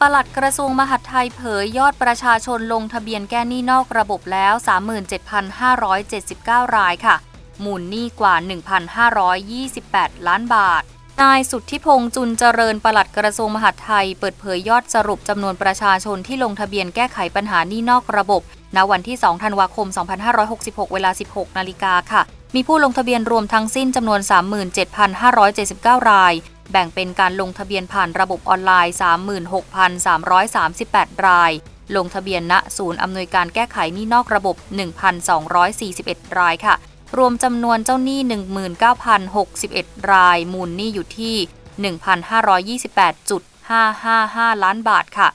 ปลัดกระทรวงมหาดไทยเผยยอดประชาชนลงทะเบียนแก้หนี้นอกระบบแล้ว 37,579 รายค่ะมุนหนี้กว่า 1,528 ล้านบาท นายสุทธิพงษ์จุนเจริญปลัดกระทรวงมหาดไทย เปิดเผยยอดสรุปจำนวนประชาชนที่ลงทะเบียนแก้ไขปัญหาหนี้นอกระบบ ณ วันที่ 2 ธันวาคม 2566 เวลา 16 นาฬิกาค่ะ มีผู้ลงทะเบียนรวมทั้งสิ้นจำนวน 37,579 ราย แบ่งเป็นการลงทะเบียนผ่านระบบออนไลน์ 36,338 ราย ลงทะเบียนณศูนย์อำนวยการแก้ไขหนี้นอกระบบ 1,241 รายค่ะ รวมจำนวนเจ้าหนี้ 19,061 ราย มูลหนี้อยู่ที่ 1,528.555 ล้านบาทค่ะ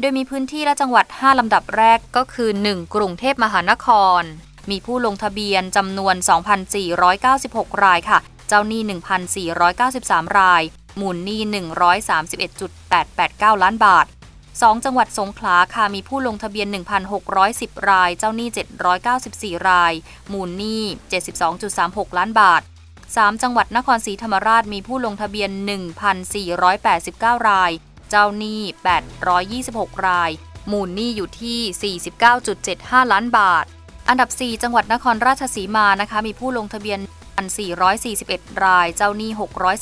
โดยมีพื้นที่และจังหวัด 5 ลำดับแรกก็คือ 1. กรุงเทพมหานคร มีผู้ลงทะเบียนจำนวน 2,496 รายค่ะ เจ้าหนี้ 1,493 รายมูลหนี้ 131.889 ล้านบาท 2 จังหวัดสงขลาค่ะ มีผู้ลงทะเบียน 1,610 ราย เจ้าหนี้ 794 รายมูลหนี้ 72.36 ล้านบาท 3 จังหวัดนครศรีธรรมราชมีผู้ลงทะเบียน 1,489 ราย เจ้าหนี้ 826 รายมูลหนี้อยู่ที่ 49.75 ล้านบาท อันดับ 4 จังหวัดนครราชสีมานะคะมีผู้ลงทะเบียน 1,441 ราย เจ้าหนี้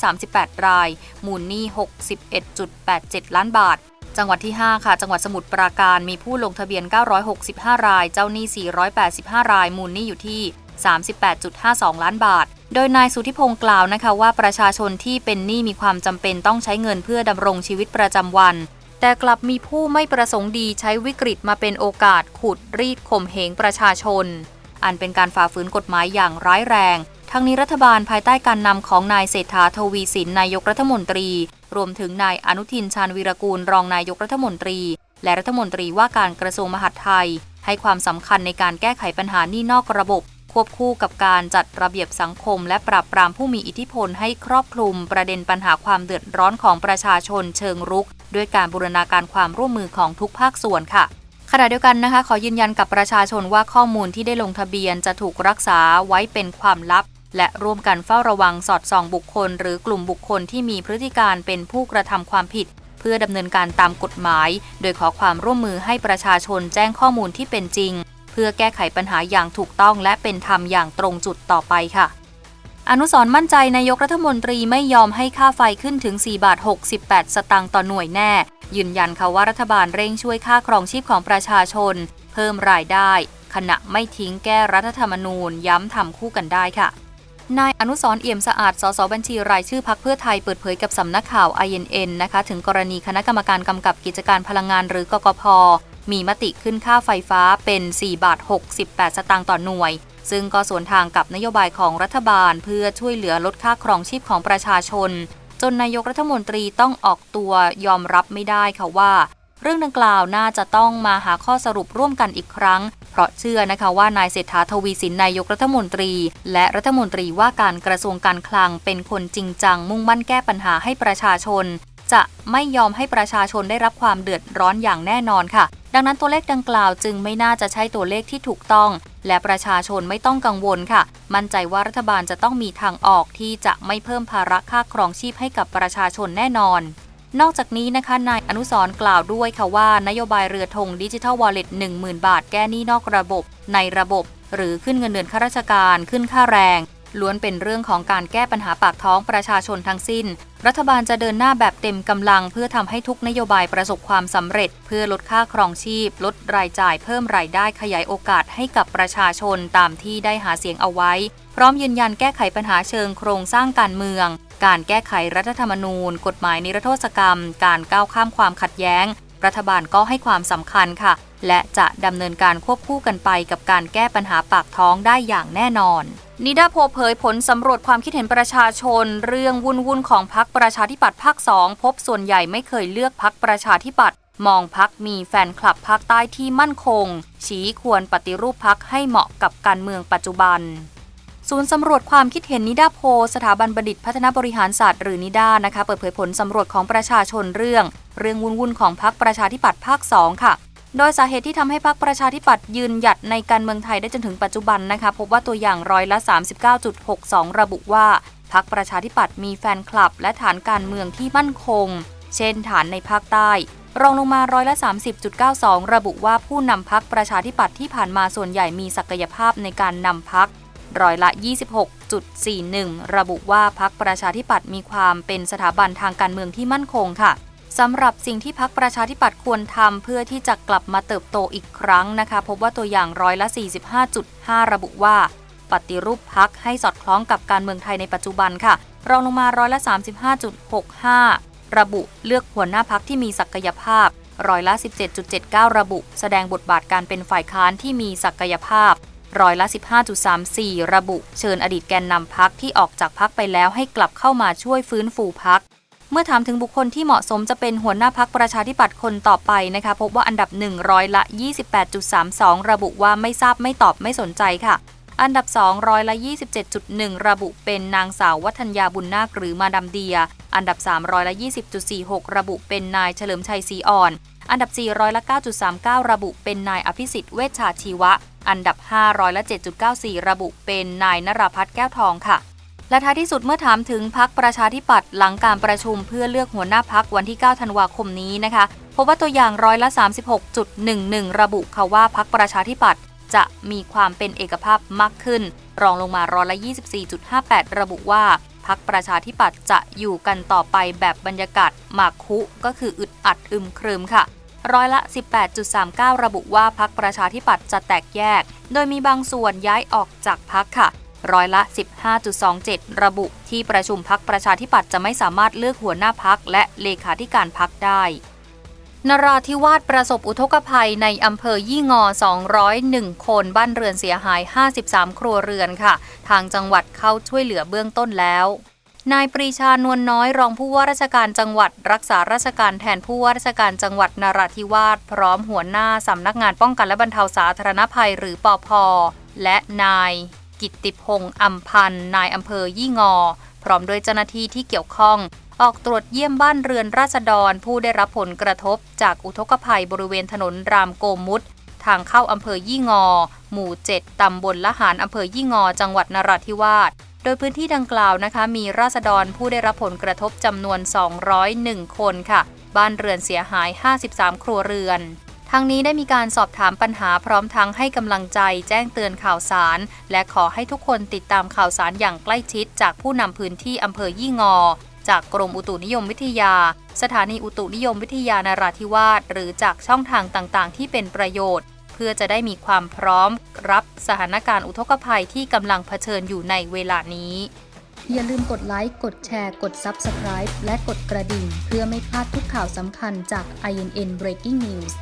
638 ราย มูลหนี้ 61.87 ล้านบาท จังหวัดที่ 5 ค่ะ จังหวัดสมุทรปราการมีผู้ลงทะเบียน 965 ราย เจ้าหนี้ 485 ราย มูลหนี้อยู่ที่ 38.52 ล้านบาท โดยนายสุทธิพงศ์กล่าวนะคะว่าประชาชนที่เป็นหนี้มีความจำเป็นต้องใช้เงินเพื่อดำรงชีวิตประจำวัน แต่กลับมีผู้ไม่ประสงค์ดีใช้วิกฤตมาเป็นโอกาสขุดรีดข่มเหงประชาชน อันเป็นการฝ่าฝืนกฎหมายอย่างร้ายแรง ทั้งนี้รัฐบาลภายใต้การนำของนายเศรษฐาทวีสินนายกรัฐมนตรี รวมถึงนายอนุทินชาญวีรกูลรองนายกรัฐมนตรี และรัฐมนตรีว่าการกระทรวงมหาดไทย ให้ความสำคัญในการแก้ไขปัญหานี่นอกระบบ ควบคู่กับการจัดระเบียบสังคม และปราบปรามผู้มีอิทธิพลให้ครอบคลุมประเด็นปัญหาความเดือดร้อนของประชาชนเชิงรุก ด้วยการบูรณาการความร่วมมือของทุกภาคส่วนค่ะขณะเดียวกันนะคะ ขอยืนยันกับประชาชนว่าข้อมูลที่ได้ลงทะเบียนจะถูกรักษาไว้เป็นความลับ และร่วมกันเฝ้าระวังสอดส่องบุคคล หรือกลุ่มบุคคลที่มีพฤติการเป็นผู้กระทำความผิด เพื่อดำเนินการตามกฎหมาย โดยขอความร่วมมือให้ประชาชนแจ้งข้อมูลที่เป็นจริง เพื่อแก้ไขปัญหาอย่างถูกต้องและเป็นธรรมอย่างตรงจุดต่อไปค่ะ อนุสรณ์มั่นใจนายกรัฐมนตรีไม่ยอมให้ค่าไฟขึ้นถึง 4 บาท 68 สตางค์ต่อหน่วยแน่ ยืนยันค่ะว่ารัฐบาลเร่งช่วยค่าครองชีพของประชาชน เพิ่มรายได้ ขณะไม่ทิ้งแก้รัฐธรรมนูญย้ำทำคู่กันได้ค่ะนายอนุสรณ์เอี่ยมสะอาด สสบัญชีรายชื่อพักเพื่อไทยเปิดเผยกับสำนักข่าว INN นะคะ ถึงกรณีคณะกรรมการกำกับกิจการพลังงานหรือกกพ มีมติขึ้นค่าไฟฟ้าเป็น 4 บาท 68 สตางค์ต่อหน่วย ซึ่งก็สวนทางกับนโยบายของรัฐบาล เพื่อช่วยเหลือลดค่าครองชีพของประชาชน จนนายกรัฐมนตรีต้องออกตัวยอมรับไม่ได้ค่ะว่า เรื่องดังกล่าวน่าจะต้องมาหาข้อสรุปร่วมกันอีกครั้ง เพราะเชื่อนะคะว่านายเศรษฐาทวีสินนายกรัฐมนตรี และรัฐมนตรีว่าการกระทรวงการคลังเป็นคนจริงจัง มุ่งมั่นแก้ปัญหาให้ประชาชน จะไม่ยอมให้ประชาชนได้รับความเดือดร้อนอย่างแน่นอนค่ะ ดังนั้นตัวเลขดังกล่าวจึงไม่น่าจะใช่ตัวเลขที่ถูกต้อง และประชาชนไม่ต้องกังวลค่ะ มั่นใจว่ารัฐบาลจะต้องมีทางออกที่จะไม่เพิ่มภาระค่าครองชีพให้กับประชาชนแน่นอนนอกจากนี้นะคะนายอนุสร์กล่าวด้วยค่ะว่านโยบายเรือธงดิจิทัลวอลเล็ต10,000 บาทแก้หนี้นอกระบบ ในระบบ หรือขึ้นเงินเดือนข้าราชการขึ้นค่าแรง ล้วนเป็นเรื่องของการแก้ปัญหาปากท้องประชาชนทั้งสิ้น รัฐบาลจะเดินหน้าแบบเต็มกำลัง เพื่อทำให้ทุกนโยบายประสบความสำเร็จ เพื่อลดค่าครองชีพ ลดรายจ่ายเพิ่มรายได้ขยายโอกาสให้กับประชาชนตามที่ได้หาเสียงเอาไว้ พร้อมยืนยันแก้ไขปัญหาเชิงโครงสร้างการเมือง การแก้ไขรัฐธรรมนูญ กฎหมายนิรโทษกรรม การก้าวข้ามความขัดแย้ง รัฐบาลก็ให้ความสำคัญค่ะ และจะดำเนินการควบคู่กันไปกับการแก้ปัญหาปากท้องได้อย่างแน่นอนนิดาโพเผยผลสำรวจความคิดเห็นประชาชน เรื่องวุ่นวุ่นของพักประชาธิปัตย์ภาค2พบส่วนใหญ่ไม่เคยเลือกพักประชาธิปัตย์มองพักมีแฟนคลับภาคใต้ที่มั่นคง ชี้ควรปฏิรูปพักให้เหมาะกับการเมืองปัจจุบัน ศูนย์สำรวจความคิดเห็นนิดาโพสถาบันบัณฑิตพัฒนาบริหารศาสตร์หรือนิดานะคะ เปิดเผยผลสำรวจของประชาชนเรื่อง เรื่องวุ่นวุ่นๆของพักประชาธิปัตย์ภาค 2 ค่ะ โดยสาเหตุที่ทำให้พรรคประชาธิปัตย์ยืนหยัดในการเมืองไทยได้จนถึงปัจจุบันนะคะ พบว่าตัวอย่างร้อยละ 39.62 ระบุว่าพักประชาธิปัตย์มีแฟนคลับ และฐานการเมืองที่มั่นคง เช่น ฐานในภาคใต้ รองลงมาร้อยละ30.92 ระบุว่าผู้นำพักประชาธิปัตย์ที่ผ่านมาส่วนใหญ่มีศักยภาพในการนำพัก ร้อยละ 26.41 ระบุว่าพักประชาธิปัตย์มีความเป็นสถาบันทางการเมืองที่มั่นคงค่ะสำหรับสิ่งที่พักประชาธิปัตย์ควรทำเพื่อที่จะกลับมาเติบโตอีกครั้งนะคะ พบว่าตัวอย่างร้อยละ 45.5 ระบุว่า ปฏิรูปพักให้สอดคล้องกับการเมืองไทยในปัจจุบันค่ะรองลงมาร้อยละ 35.65 ระบุเลือกหัวหน้าพักที่มีศักยภาพร้อยละ 17.79 ระบุ แสดงบทบาทการเป็นฝ่ายค้านที่มีศักยภาพ ร้อยละ 15.34 ระบุ เชิญอดีตแกนนำพักที่ออกจากพักไปแล้วให้กลับเข้ามาช่วยฟื้นฟูพักเมื่อถามถึงบุคคลที่เหมาะสมจะเป็นหัวหน้าพักประชาธิปัตย์คนต่อไปนะคะพบว่าอันดับ1ร้อยละ 28.32 ระบุว่าไม่ทราบไม่ตอบไม่สนใจค่ะ อันดับ2ร้อยละ 27.1 ระบุเป็นนางสาววัฒนยาบุญนาคหรือมาดามเดีย อันดับ3ร้อยละ 20.46 ระบุเป็นนายเฉลิมชัยศรีอ่อน อันดับ 4 ร้อยละ 9.39 ระบุเป็นนายอภิสิทธิ์เวชชาชีวะ อันดับ 5 ร้อยละ 7.94 ระบุเป็นนายนราพัฒน์แก้วทองค่ะ และท้ายที่สุดเมื่อถามถึงพักประชาธิปัตย์หลังการประชุมเพื่อเลือกหัวหน้าพักวันที่ 9 ธันวาคมนี้นะคะพบว่าตัวอย่างร้อยละ 36.11 ระบุค่ะว่าพักประชาธิปัตย์จะมีความเป็นเอกภาพมากขึ้น รองลงมาร้อยละ 24.58 ระบุว่า พักประชาธิปัตย์จะอยู่กันต่อไปแบบบรรยากาศหมากคุก็คืออึดอัดอึมครึมค่ะร้อยละ 18.39 ระบุว่าพักประชาธิปัตย์จะแตกแยก โดยมีบางส่วนย้ายออกจากพักค่ะ ร้อยละ 15.27 ระบุที่ประชุมพักประชาธิปัตย์จะไม่สามารถเลือกหัวหน้าพักและเลขาธิการพักได้ นราธิวาสประสบอุทกภัยในอำเภอยี่งอ 201 คนบ้านเรือนเสียหาย 53 ครัวเรือนค่ะ ทางจังหวัดเข้าช่วยเหลือเบื้องต้นแล้วนายปรีชานวลน้อยรองผู้ว่าราชการจังหวัด รักษาราชการแทนผู้ว่าราชการจังหวัดนราธิวาสพร้อมหัวหน้าสำนักงานป้องกันและบรรเทาสาธารณภัยหรือปอพและนาย กิตติพงษ์อัมพันธ์นายอำเภอยี่งอ พร้อมด้วยเจ้าหน้าที่ที่เกี่ยวข้อง ออกตรวจเยี่ยมบ้านเรือนราษฎรผู้ได้รับผลกระทบจากอุทกภัยบริเวณถนนรามโกมุตทางเข้าอำเภอยี่งอ หมู่ 7 ตำบลละหารอำเภอยี่งอ จังหวัดนราธิวาส โดยพื้นที่ดังกล่าวนะคะ มีราษฎรผู้ได้รับผลกระทบจำนวน 201 คนค่ะ บ้านเรือนเสียหาย 53 ครัวเรือนทางนี้ได้มีการสอบถามปัญหาพร้อมทั้งให้กำลังใจแจ้งเตือนข่าวสาร และขอให้ทุกคนติดตามข่าวสารอย่างใกล้ชิดจากผู้นำพื้นที่อำเภอยี่งอ จากกรมอุตุนิยมวิทยา สถานีอุตุนิยมวิทยานราธิวาสหรือจากช่องทางต่างๆ ที่เป็นประโยชน์ เพื่อจะได้มีความพร้อมรับสถานการณ์อุทกภัยที่กำลังเผชิญอยู่ในเวลานี้ อย่าลืมกดไลค์ กดแชร์ กด Subscribe และกดกระดิ่ง เพื่อไม่พลาดทุกข่าวสำคัญจาก INN Breaking News